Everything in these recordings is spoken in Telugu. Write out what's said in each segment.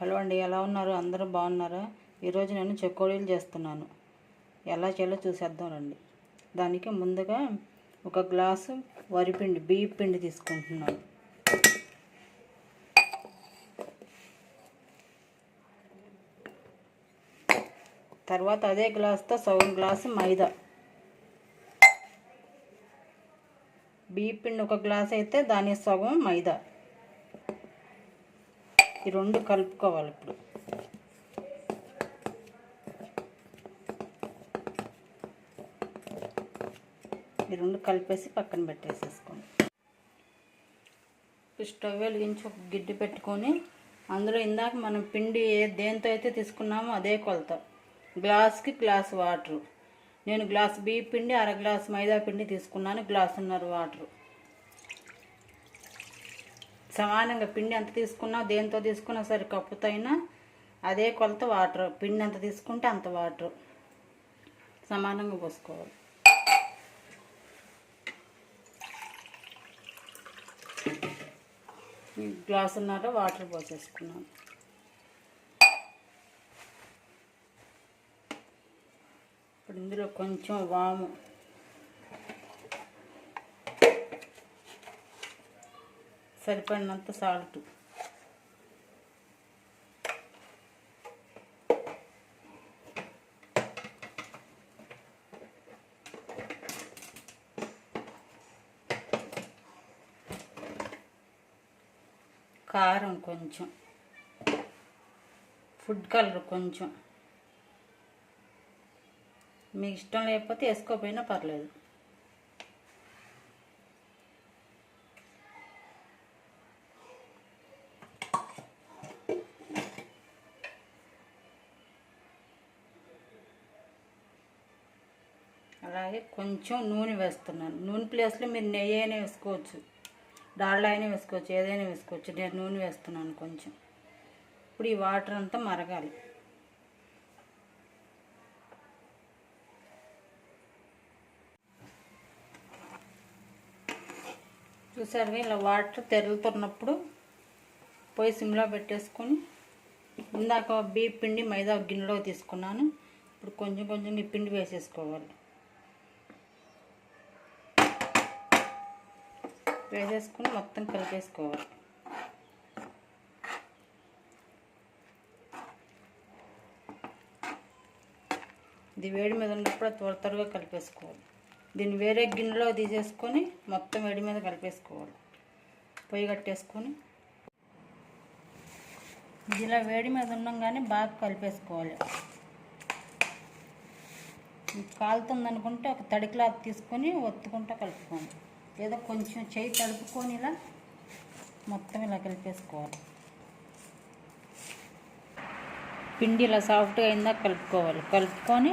హలో అండి ఎలా ఉన్నారు? అందరూ బాగున్నారా? ఈరోజు నేను చెక్కోడీలు చేస్తున్నాను. ఎలా చేయాలో చూసేద్దాం రండి. దానికి ముందుగా ఒక గ్లాసు వరిపిండి బియ్య పిండి తీసుకుంటున్నాను. తర్వాత అదే గ్లాస్తో సగం గ్లాసు మైదా. బియ్య పిండి ఒక గ్లాస్ అయితే దాని సగం మైదా. ఈ రెండు కలుపుకోవాలి ఇప్పుడు. ఈ రెండు కలిపేసి పక్కన పెట్టేసేసుకోండి. ఇప్పుడు స్టవ్ వెలిగించి ఒక గిడ్డి పెట్టుకొని అందులో ఇందాక మనం పిండి ఏ దేంతో అయితే తీసుకున్నామో అదే కొలత. గ్లాస్కి గ్లాస్ వాటరు. నేను గ్లాస్ బియ్య పిండి అర గ్లాస్ మైదా పిండి తీసుకున్నాను గ్లాసున్నర వాటరు. సమానంగా పిండి ఎంత తీసుకున్నా దేంతో తీసుకున్నా సరే కప్పుతో అయినా అదే కొలత వాటర్. పిండి ఎంత తీసుకుంటే అంత వాటర్. సమానంగా పోసుకోవాలి. గ్లాస్ గ్లాసున్నర వాటర్ పోసేసుకున్నాను. ఇప్పుడు ఇందులో కొంచెం వాము. సరిపడినంత సాల్ట్. కారం కొంచెం. ఫుడ్ కలర్ కొంచెం. మీకు ఇష్టం లేకపోతే వేసుకోకపోయినా పర్లేదు. అలాగే కొంచెం నూనె వేస్తున్నాను. నూనె ప్లేస్లో మీరు నెయ్యి అయినా వేసుకోవచ్చు. డాల్డా అయినా వేసుకోవచ్చు. ఏదైనా వేసుకోవచ్చు. నేను నూనె వేస్తున్నాను కొంచెం. ఇప్పుడు ఈ వాటర్ అంతా మరగాలి. చూసారుగా ఇలా వాటర్ తెరుగుతున్నప్పుడు పోయి సిమ్లో పెట్టేసుకొని ఇందాక బీప్ పిండి మైదా గిన్నెలో తీసుకున్నాను. ఇప్పుడు కొంచెం కొంచెం ఈ పిండి వేసేసుకోవాలి. వేసేసుకుని మొత్తం కలిపేసుకోవాలి. ఇది వేడి మీద ఉన్నప్పుడు త్వర త్వరగా కలిపేసుకోవాలి. దీన్ని వేరే గిన్నెలో తీసేసుకొని మొత్తం వేడి మీద కలిపేసుకోవాలి. పొయ్యి కట్టేసుకొని. ఇది ఇలా వేడి మీద ఉండంగానే బాగా కలిపేసుకోవాలి. కాలుతుంది అనుకుంటే ఒక తడి క్లాత్ తీసుకొని ఒత్తుకుంటూ కలుపుకోండి. లేదా కొంచెం చేయి తడుపుకొని ఇలా మొత్తం ఇలా కలిపేసుకోవాలి. పిండి ఇలా సాఫ్ట్గా అయిందా కలుపుకోవాలి. కలుపుకొని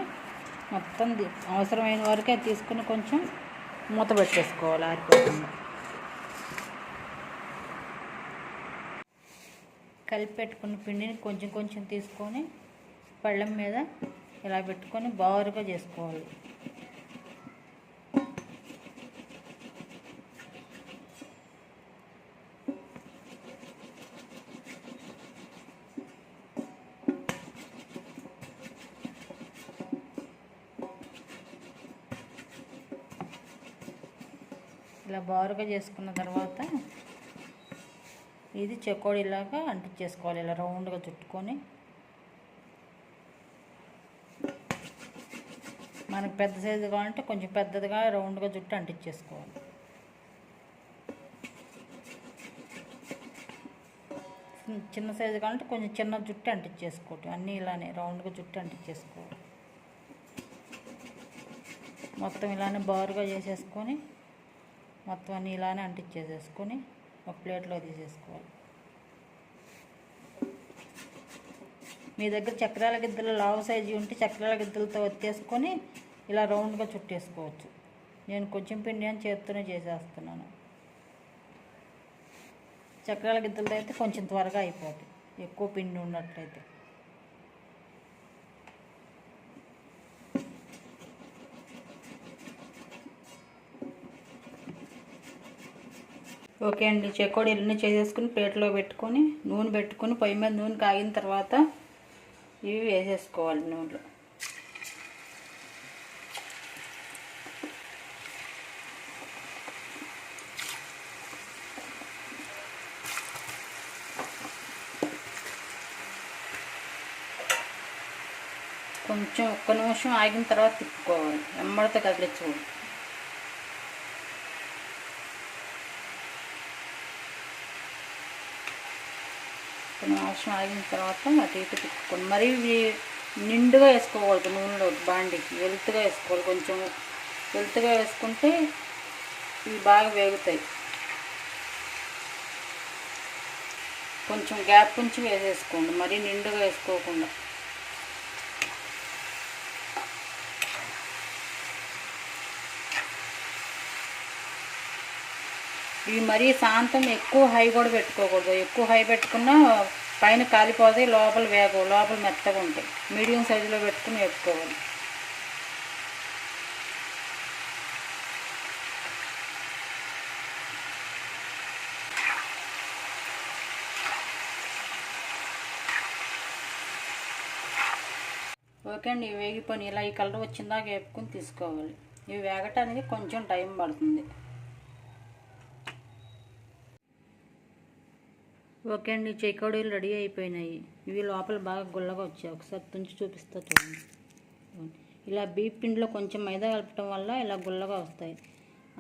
మొత్తం అవసరమైన వరకే తీసుకుని కొంచెం మూత పెట్టేసుకోవాలి ఆరిపోకుండా. కలిపి పెట్టుకున్న పిండిని కొంచెం కొంచెం తీసుకొని పళ్ళం మీద ఇలా పెట్టుకొని బారుగా చేసుకోవాలి. ఇలా బారుగా చేసుకున్న తర్వాత ఇది చెకోడీలాగా అంటించేసుకోవాలి. ఇలా రౌండ్గా చుట్టుకొని మనకు పెద్ద సైజు కావాలంటే కొంచెం పెద్దదిగా రౌండ్గా జుట్టు అంటించేసుకోవాలి. చిన్న సైజు కావాలంటే కొంచెం చిన్న జుట్టు అంటించేసుకోవటం. అన్నీ ఇలానే రౌండ్గా జుట్టు అంటించేసుకోవాలి మొత్తం ఇలానే బారుగా చేసేసుకొని మొత్తం అన్ని ఇలానే అంటించేసేసుకొని ఒక ప్లేట్లో తీసేసుకోవాలి. మీ దగ్గర చక్రాల గిద్దలు లావు సైజు ఉంటే చక్రాల గిద్దలతో వచ్చేసుకొని ఇలా రౌండ్గా చుట్టేసుకోవచ్చు. నేను కొంచెం పిండి అని చేత్తోనే చేసేస్తున్నాను. చక్రాల గిద్దలతో అయితే కొంచెం త్వరగా అయిపోతుంది ఎక్కువ పిండి ఉన్నట్లయితే. ఓకే అండి. చెకోడీలన్నీ చేసేసుకుని ప్లేట్లో పెట్టుకొని నూనె పెట్టుకుని పొయ్యి మీద నూనె కాగిన తర్వాత ఇవి వేసేసుకోవాలి నూనెలో. కొంచెం ఒక్క నిమిషం ఆగిన తర్వాత తిప్పుకోవాలి. ఎమ్మడితో కదిలించుకోవాలి ఒక అవసరం ఆగిన తర్వాత అటు ఇటు తిప్పుకోండి మరి నిండుగా వేసుకోకూడదు నూనెలో బాండికి వెలుతుగా వేసుకోవాలి కొంచెం. వెలుతుగా వేసుకుంటే ఇవి బాగా వేగుతాయి. కొంచెం గ్యాప్ ఉంచి వేసేసుకోండి మరీ నిండుగా వేసుకోకుండా. ఇవి మరీ శాంతం ఎక్కువ హై కూడా పెట్టుకోకూడదు. ఎక్కువ హై పెట్టుకున్నా పైన కాలిపోతాయి లోపల వేగవు లోపల మెత్తగా ఉంటాయి. మీడియం సైజులో పెట్టుకుని వేపుకోవాలి. ఓకే అండి ఇవి వేగిపోయి ఇలా ఈ కలర్ వచ్చిందాక వేపుకుని తీసుకోవాలి. ఇవి వేగటానికి కొంచెం టైం పడుతుంది. ఓకే అండి చెకోడీలు రెడీ అయిపోయినాయి. ఇవి లోపల బాగా గుల్లగా వచ్చాయి. ఒకసారి తుంచి చూపిస్తా చూడండి. ఇలా బీప్ పిండిలో కొంచెం మైదా కలపటం వల్ల ఇలా గుల్లగా వస్తాయి.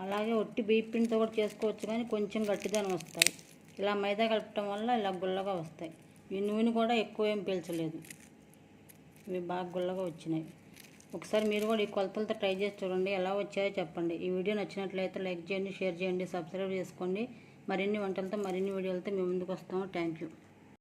అలాగే ఒట్టి బీప్ పిండితో కూడా చేసుకోవచ్చు కానీ కొంచెం గట్టిదనం వస్తాయి. ఇలా మైదా కలపటం వల్ల ఇలా గుల్లగా వస్తాయి. ఈ నూనె కూడా ఎక్కువ ఏం పీల్చలేదు. ఇవి బాగా గుల్లగా వచ్చినాయి. ఒకసారి మీరు కూడా ఈ కొలతలతో ట్రై చేసి చూడండి ఎలా వచ్చాయో చెప్పండి. ఈ వీడియో నచ్చినట్లయితే లైక్ చేయండి షేర్ చేయండి సబ్స్క్రైబ్ చేసుకోండి. మరిన్ని వంటలతో మరిన్ని వీడియోలతో మేము ముందుకు వస్తాము. Thank you